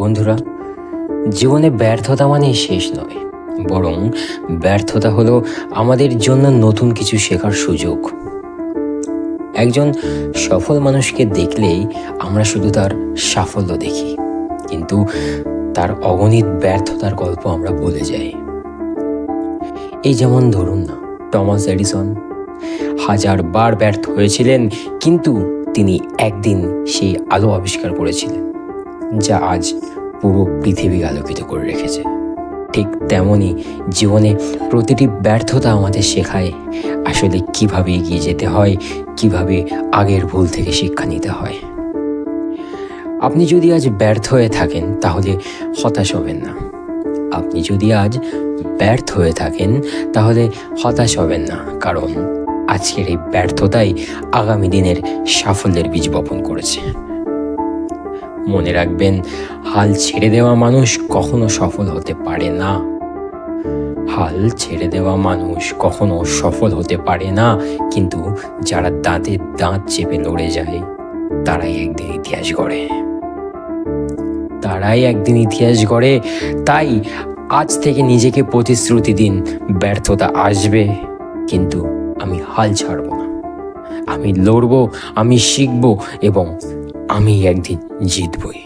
বন্ধুরা, জীবনে ব্যর্থতা মানেই শেষ নয়, বরং ব্যর্থতা হলো আমাদের জন্য নতুন কিছু শেখার সুযোগ। একজন সফল মানুষকে দেখলেই আমরা শুধু তার সাফল্য দেখি, কিন্তু তার অগণিত ব্যর্থতার গল্প আমরা বলে যাই। এই যেমন ধরুন না, টমাস এডিসন, হাজার বার ব্যর্থ হয়েছিলেন, কিন্তু তিনি একদিন সেই আলো আবিষ্কার করেছিলেন। যা আজ পুরো পৃথিবী আলোকিত করে রেখেছে। ঠিক তেমনই জীবনে প্রতিটি ব্যর্থতা আমাদের শেখায় আসলে কীভাবে এগিয়ে যেতে হয়, কীভাবে আগের ভুল থেকে শিক্ষা নিতে হয়। আপনি যদি আজ ব্যর্থ হয়ে থাকেন, তাহলে হতাশ হবেন না। আপনি যদি আজ ব্যর্থ হয়ে থাকেন, তাহলে হতাশ হবেন না, কারণ আজকের এই ব্যর্থতাই আগামী দিনের সাফল্যের বীজ বপন করেছে। মনে রাখবেন, হাল ছেড়ে দেওয়া মানুষ কখনো সফল হতে পারে না। হাল ছেড়ে দেওয়া মানুষ কখনো সফল হতে পারে না, কিন্তু যারা দাঁতে দাঁত চেপে লড়ে যায়, তারাই একদিন ইতিহাস গড়ে। তারাই একদিন ইতিহাস গড়ে, তাই আজ থেকে নিজেকে প্রতিশ্রুতি দিন, ব্যর্থতা আসবে, কিন্তু আমি হাল ছাড়ব না। আমি লড়ব, আমি শিখব এবং আমি একদিন জিতবই।